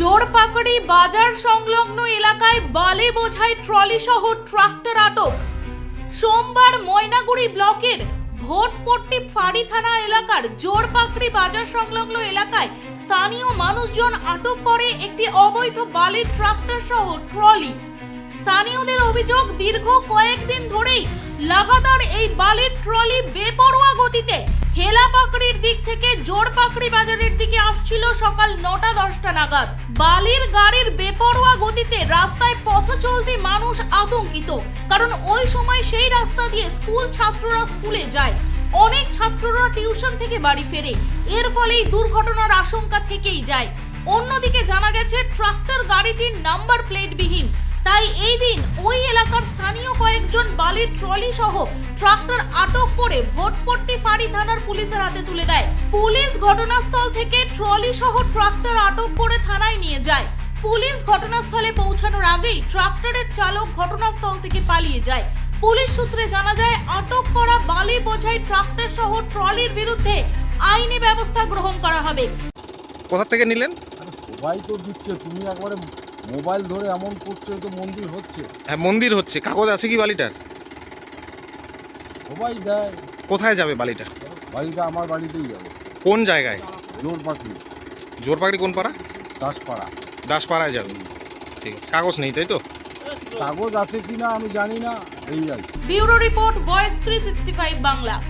জোরপাকড়ি বাজার সংলগ্ন এলাকায় বালি বোঝাই ট্রলি সহ ট্রাক্টর আটক। সোমবার ময়নাগুড়ি ব্লকের ভোটপট্টি ফাঁড়ি থানা এলাকার জোরপাকড়ি বাজার সংলগ্ন এলাকায় স্থানীয় মানুষজন আটক করে একটি অবৈধ বালির ট্রাক্টর সহ ট্রলি। স্থানীয়দের অভিযোগ, দীর্ঘ কয়েকদিন ধরেই লাগাতার এই বালির ট্রলি বেপরোয়া গতিতে দিক থেকে জোরপাকড়ি বাজারের দিকে আসছিল সকাল নটা দশটা নাগাদ। বালির গাড়ির বেপরোয়া গতিতে রাস্তায় পথ চলতি মানুষ আতঙ্কিত, কারণ ওই সময় সেই রাস্তা দিয়ে স্কুল ছাত্ররা স্কুলে যায়। অনেক ছাত্ররা টিউশন থেকে বাড়ি ফেরে, এর ফলেই দুর্ঘটনার আশঙ্কা থেকেই যায়। অন্যদিকে জানা গেছে, ট্রাক্টর গাড়িটির নাম্বার প্লেটবিহীন। তাই এই দিন ওই এলাকার স্থানীয় কয়েকজন বালির ট্রলি সহ ট্রাক্টর থানার পুলিশের হাতে তুলে দেয়। পুলিশ ঘটনাস্থল থেকে ট্রলি সহ ট্রাক্টর আটক করে থানায় নিয়ে যায়। পুলিশ ঘটনাস্থলে পৌঁছানোর আগেই ট্রাক্টরের চালক ঘটনাস্থল থেকে পালিয়ে যায়। পুলিশ সূত্রে জানা যায় আটক করা বালি বোঝাই ট্রাক্টর সহ ট্রলির বিরুদ্ধে আইনি ব্যবস্থা গ্রহণ করা হবে। কোথা থেকে নিলেন? সবাই তো দিচ্ছে তুমি একবারে মোবাইল ধরে এমন করছ তো মন্দির হচ্ছে। হ্যাঁ মন্দির হচ্ছে। কাগজ আছে কি বালিটার? সবাই দেয়। কোথায় যাবে বালিটা? বাড়িটা আমার বাড়িতেই যাবে। কোন জায়গায়? জোর পাখি জোরপাকড়ি কোন পাড়া? দাসপাড়া। দাসপাড়ায় যাবে। ঠিক আছে। কাগজ নেই তাই তো? কাগজ আছে কিনা আমি জানি না এই আর। Bureau report voice three Bangla.